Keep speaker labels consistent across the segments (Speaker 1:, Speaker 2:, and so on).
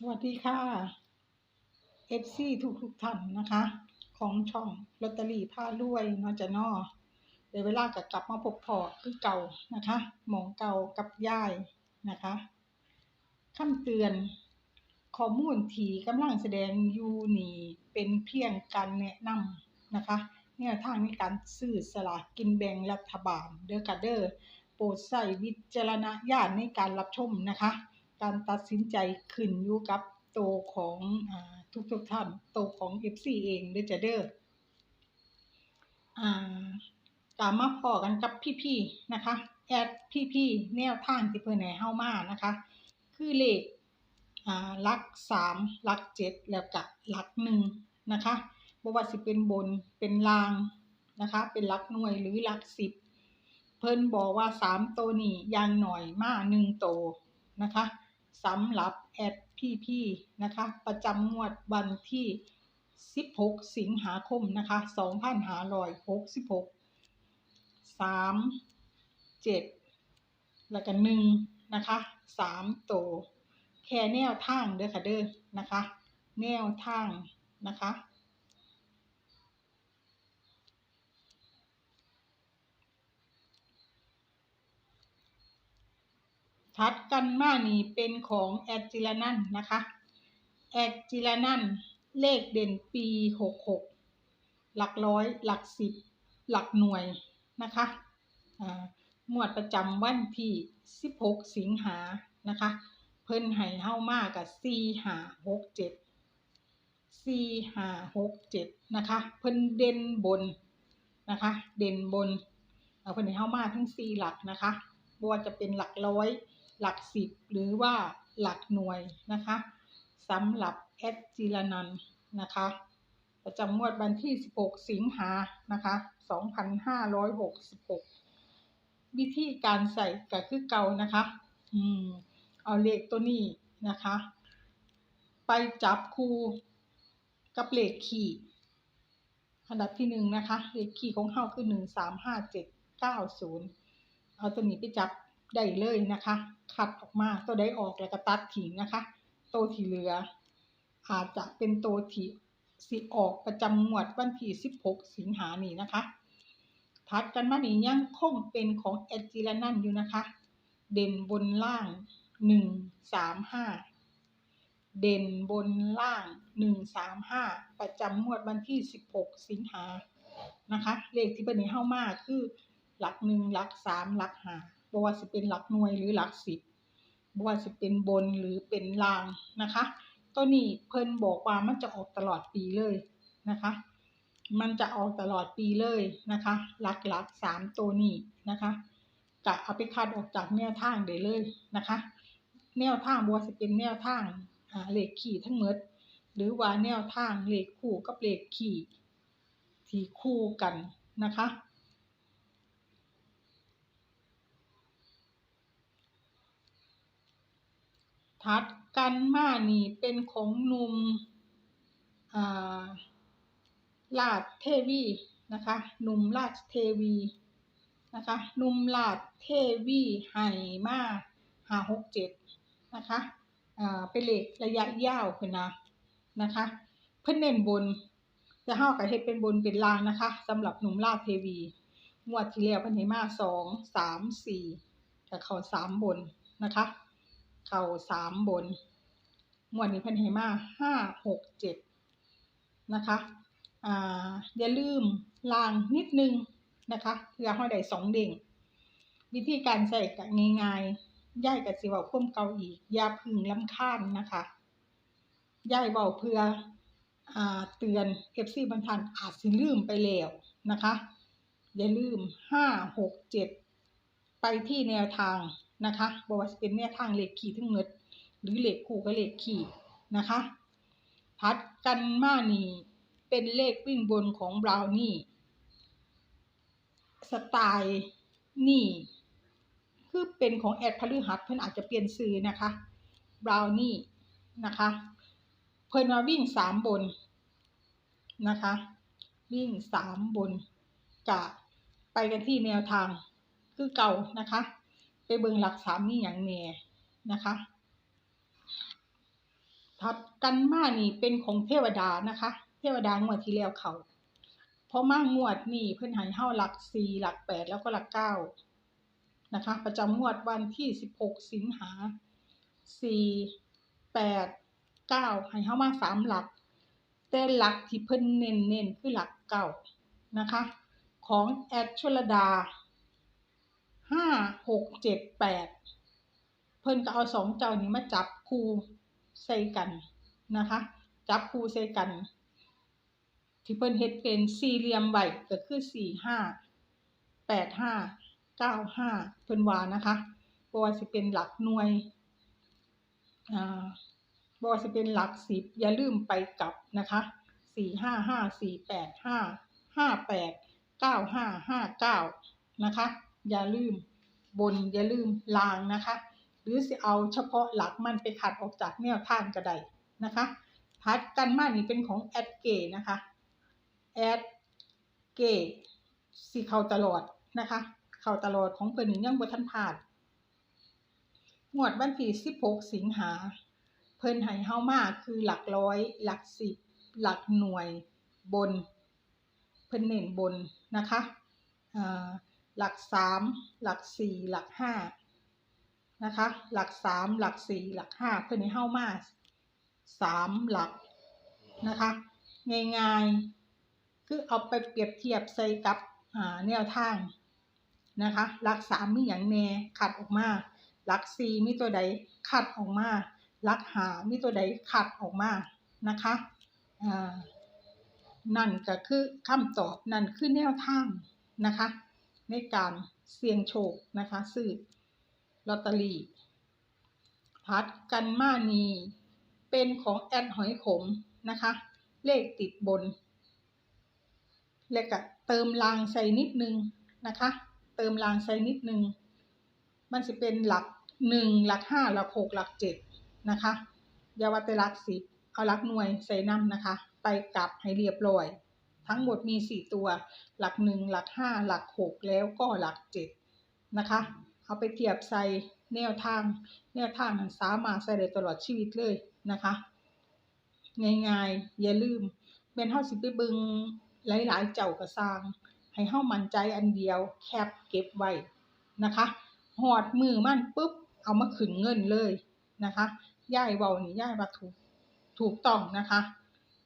Speaker 1: สวัสดีค่ะ FC ทุกทุกท่านนะคะ ของช่องลอตเตอรี่ผ้ารวยนอจะนอเดี๋ยวเวลากับกลับมาพบพอคือเก่านะคะหมองเก่ากับย่ายนะคะคำเตือนข้อมูลที่กำลังแสดงอยู่นี่เป็นเพียงการแนะนำนะคะแนวทางในการซื้อสลากกินแบ่งรัฐบาลเด้อค่ะเด้อโปรดใส่วิจารณญาณในการรับชมนะคะ การตัดสินใจขึ้นอยู่กับโตของอทุกทุกท่าน โตของ FC เองเด้อจะเด้ออ่าตามมาพอกันกับพี่ๆนะคะแอดพี่ๆแนวทางที่เพิ่นให้เฮามานะคะ คือเลขอ่าหลักสามลักเจ็ดแล้วก็หลักหนึ่งนะคะบว่าสิเป็นบนเป็นล่างนะคะ เป็นลักหน่วยหรือลักสิบเพิ่นบอกว่าสามตัวนี้ยางหน่อยมาหนึ่งโตนะคะ สำหรับแอดพี่ๆนะคะ ประจำงวดวันที่ 16 สิงหาคมนะคะ2566 3 7 แล้วก็หนึ่งนะคะสามโต แค่แนวทางเด้อค่ะเด้อนะคะ แนวทางนะคะ ทัดกันมานี่เป็นของแอดจิลานันนะคะแอดจิลานันเลขเด่นปีหกหกหลักร้อย หลักสิบ หลักหน่วยนะคะหมวดประจำวันที่สิบหกสิงหานะคะ เพิ่นให้เฮามากับสี่หาหกเจ็ดสี่หาหกเจ็ดนะคะ เพิ่นเด่นบนนะคะ เด่นบนเอาเพิ่นให้เฮามาทั้งสี่หลักนะคะบวจะเป็นหลักร้อย หลักสิบหรือว่าหลักหน่วยนะคะสำหรับแอดจิรนันนะคะประจำงวดวันที่ 16 สิงหานะคะ 2566 วิธีการใส่ก็คือเก่านะคะ อืม เอาเลขตัวนี้นะคะ ไปจับคู่กับเลขขี่อันดับที่หนึ่งนะคะ เลขขี่ของเฮาคือหนึ่งสามห้าจ็ดเก้าศูนย์เอาตัวนี้ไปจับ ได้เลยนะคะ คัดออกมาตัวใดออกแล้วก็ตัดทิ้งนะคะ ตัวที่เหลือ อาจจะเป็นตัวที่สิออกประจำงวดวันที่ 16 สิงหานี้นะคะทัดกันมานี่ยังคงเป็นของแอจิลานันอยู่นะคะ เด่นบนล่าง 1 3 5 เด่นบนล่าง 1 3 5 ประจำงวดวันที่ 16 สิงหานะคะ เลขที่เป็นนี้เข้ามาคือ หลักหนึ่งหลักสามหลักห้า บ่ว่าสิเป็นหลักหน่วยหรือหลักสิบบ่ว่าสิเป็นบนหรือเป็นล่างนะคะ ตัวนี้เพิ่นบอกว่ามันจะออกตลอดปีเลยนะคะ มันจะออกตลอดปีเลยนะคะหลักหลักสามตัวนี้นะคะกะเอาไปคัดออกจากแนวทางได้เลยนะคะ แนวทางบัวาสิเป็นแนวทางอ่าเลขขี่ทั้งหมดหรือว่าแนวทางเลขคู่กับเลขขี่ที่คู่กันนะคะ ทัดกันมานี่เป็นของหนุ่มอ่าราชเทวีนะคะหนุ่มราชเทวีนะคะหนุ่มราชเทวีไห่มาหาหกเจ็ดนะคะอ่าเป็นเลขระยะยาวขึ้นะนะคะเพิ่นเน้นบนจะเฮากับเฮ็ดเป็นบนเป็นล่างนะคะสำหรับหนุ่มราชเทวีงวดที่แล้วเพิ่นให้มาสองสามสี่กับเขาสามบนนะคะ เข่าสามบนงวดนี้เพิ่นให้มาห้าหกเจ็ดนะคะอ่าอย่าลืมลางนิดนึงนะคะเพื่อให้ได้สองเด้งวิธีการใส่กง่ายๆย่ายกับสิเว้าคว่มเกาอีกยาพึ่งลำคาญนะคะย่ายเว้าเพื่ออเตือน FC บางท่านอาจสิลืมไปแล้วนะคะ อย่าลืมห้าหกเจ็ดไปที่แนวทาง นะคะบว่าเป็นแนวทางเลขขี่ทั้งหมดหรือเลขคู่กับเลขขี่นะคะพัดกันมานี่เป็นเลขวิ่งบนของบราวนี่สไตล์นี่ คือเป็นของแอดพฤหัสเพิ่นอาจจะเปลี่ยนซื้อนะคะบราวนี่นะคะเพิ่นมาวิ่งสามบนนะคะวิ่งสามบนกะไปกันที่แนวทางคือเก่านะคะ ไปเบิงหลักสามนี่อย่างแน่นะคะถัดกันมานี่เป็นของเทวดานะคะ เทวดางวดที่แล้วเขาเพราะมางวดนี่เพิ่นให้เฮาหลักสี่หลักแปดแล้วก็หลักเก้านะคะ ประจำงวดวันที่สิบหกสิงหาสี่แปดเก้าให้เฮามาสามหลัก แต่หลักที่เพิ่นเน้นเน้นคือหลักเก้านะคะ ของแอดชลดา ห้าหกเจ็ดแปดเพิ่นก็เอาสองเจ้านี้มาจับคู่ใส่กันนะคะ จับคู่ใส่กัน ที่เพิ่นเฮ็ดเป็นสี่เหลี่ยมไว้ก็คือสี่ห้าแปดห้าเก้าห้าเพิ่นวานะคะบ่ว่าสิเป็นหลักหน่วยอ่าบ่ว่าสิเป็นหลักสิบอย่าลืมไปกลับนะคะสี่ห้าห้าสี่แปดห้าห้าแปดเก้าห้าห้าเก้านะคะ อย่าลืมบนอย่าลืมลางนะคะ หรือสิเอาเฉพาะหลักมันไปขัดออกจากแนวทางก็ได้นะคะทัดกันมากนี่เป็นของแอดเกนะคะแอดเกสิเข้าตลอดนะคะ เข้าตลอดของเพิ่นนี่ยังบ่ทันพลาดงวดวันที่16 สิงหา เพิ่นให้เฮามาคือหลักร้อย หลักสิบ หลักหน่วยบน เพิ่นเน้นบนนะคะอ่า หลักสามหลักสี่หลักห้านะคะ หลักสามหลักสี่หลักห้าเพิ่นให้เฮามาสามหลักนะคะง่ายๆคือเอาไปเปรียบเทียบใส่กับอ่าแนวทางนะคะหลักสามมีอย่างแน่ขัดออกมาหลักสี่มีตัวใดขัดออกมาหลักหามีตัวใดขัดออกมานะคะอ่านั่นก็คือคำตอบนั่นคือแนวทางนะคะ ในการเสี่ยงโชคนะคะซื้อลอตเตอรี่พัดกันมานีเป็นของแอดหอยขมนะคะ เลขติดบน แล้วก็เติมรางใส่นิดนึงนะคะ เติมรางใส่นิดนึง มันจะเป็นหลักหนึ่งหลักห้าหลักหกหลักเจ็ดนะคะอย่าว่าแต่หลักสิบเอาหลักหน่วยใส่นำนะคะ ไปกลับให้เรียบร้อย ทั้งหมดมีสี่ตัว หลักหนึ่งหลักห้าหลักหกแล้วก็หลักเจ็ดนะคะ เอาไปเทียบใส่แนวทาง แนวทางนั้นสามารถใส่ได้ตลอดชีวิตเลยนะคะ ง่ายๆ อย่าลืมแม่นเฮาสิไปเบิงหลายๆ เจ้าก็สร้าง ให้เฮามั่นใจอันเดียว แคปเก็บไว้นะคะหอดมือมันปุ๊บ เอามาขึ้นเงินเลยนะคะย่ายเว้านี่ย่ายว่าถูกถูกต้องนะคะ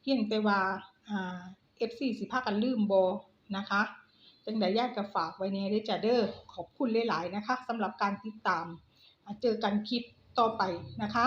Speaker 1: เพียงแต่ว่าอ่า FC สิพากันลืมบอนะคะจังไดย่ายก็ฝากไว้เน่เด้จัดเดอร์ขอบคุณหลายๆนะคะสำหรับการติดตามเจอกันคลิปต่อไปนะคะ